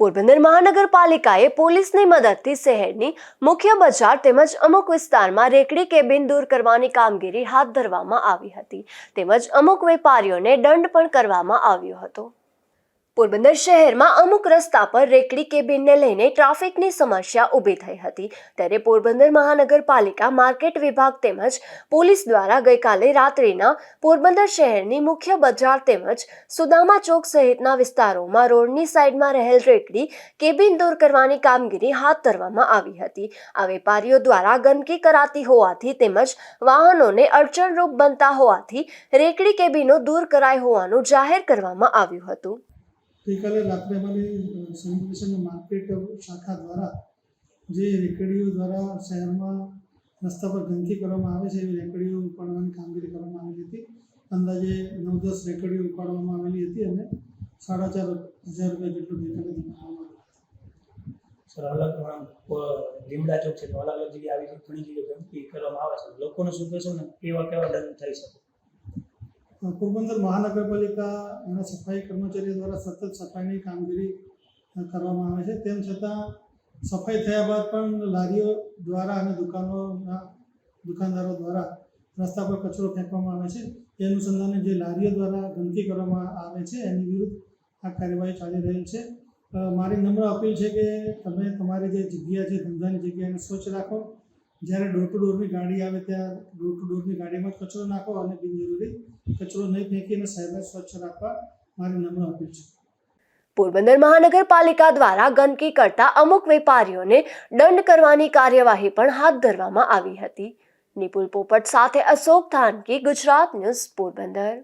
પોરબંદર મહાનગરપાલિકાએ પોલીસની મદદથી શહેરની મુખ્ય બજાર તેમજ અમુક વિસ્તારમાં રેકડી કેબિન દૂર કરવાની કામગીરી હાથ ધરવામાં આવી હતી. તેમજ અમુક વેપારીઓને દંડ પણ કરવામાં આવ્યો હતો. પોરબંદર શહેરમાં અમુક રસ્તા પર રેકડી કેબિનને લઈને ટ્રાફિકની સમસ્યા ઊભી થઈ હતી. ત્યારે પોરબંદર મહાનગરપાલિકા માર્કેટ વિભાગ તેમજ પોલીસ દ્વારા ગઈકાલે રાત્રિના પોરબંદર શહેરની મુખ્ય બજાર તેમજ સુદામા ચોક સહિતના વિસ્તારોમાં રોડની સાઈડમાં રહેલ રેકડી કેબિન દૂર કરવાની કામગીરી હાથ ધરવામાં આવી હતી. આ વેપારીઓ દ્વારા ગંદકી કરાતી હોવાથી તેમજ વાહનોને અડચણરૂપ બનતા હોવાથી રેકડી કેબિનો દૂર કરાઈ હોવાનું જાહેર કરવામાં આવ્યું હતું. ગઈકાલે રાત્રે અમારી સેનિટેશન માર્કેટ શાખા દ્વારા જે રેકડીઓ દ્વારા શહેરમાં રસ્તા પર ગંદકી કરવામાં આવે છે, એવી રેકડીઓ ઉપાડવાની કામગીરી કરવામાં આવેલી હતી. અંદાજે નવ દસ રેકડીઓ ઉપાડવામાં આવેલી હતી અને સાડા ચાર હજાર રૂપિયા જેટલું ગઈકાલે સર, અલગ લીમડા ચોક છે તો અલગ અલગ જગ્યાએ આવી ઘણી જગ્યાએ ગંદકી કરવામાં આવે છે. લોકોને શું કહેશો ને કેવા કેવા દંડ થઈ શકે? પોરબંદર મહાનગરપાલિકા એના સફાઈ કર્મચારીઓ દ્વારા સતત સફાઈની કામગીરી કરવામાં આવે છે. તેમ છતાં સફાઈ થયા બાદ પણ લારીઓ દ્વારા અને દુકાનોના દુકાનદારો દ્વારા રસ્તા પર કચરો ફેંકવામાં આવે છે. તે અનુસંધાને જે લારીઓ દ્વારા ગંદકી કરવામાં આવે છે, એની વિરુદ્ધ આ કાર્યવાહી ચાલી રહી છે. મારી નમ્ર અપીલ છે કે તમે તમારી જે જગ્યા છે, ધંધાની જગ્યાને સ્વચ્છ રાખો. જ્યારે ડોર ટુ ડોરની ગાડી આવે ત્યાં ડોર ટુ ડોરની ગાડીમાં કચરો નાખો અને બિનજરૂરી કચરો નહીં ફેંકીને શહેરને સ્વચ્છ રાખવા મારી નમ્ર અપીલ છે. પોરબંદર મહાનગરપાલિકા દ્વારા ગંદકી કરતા અમુક વેપારીઓને દંડ કરવાની કાર્યવાહી પણ હાથ ધરવામાં આવી હતી. નિપુલ પોપટ સાથે અશોક થાનકી ગુજરાત ન્યૂઝ પોરબંદર.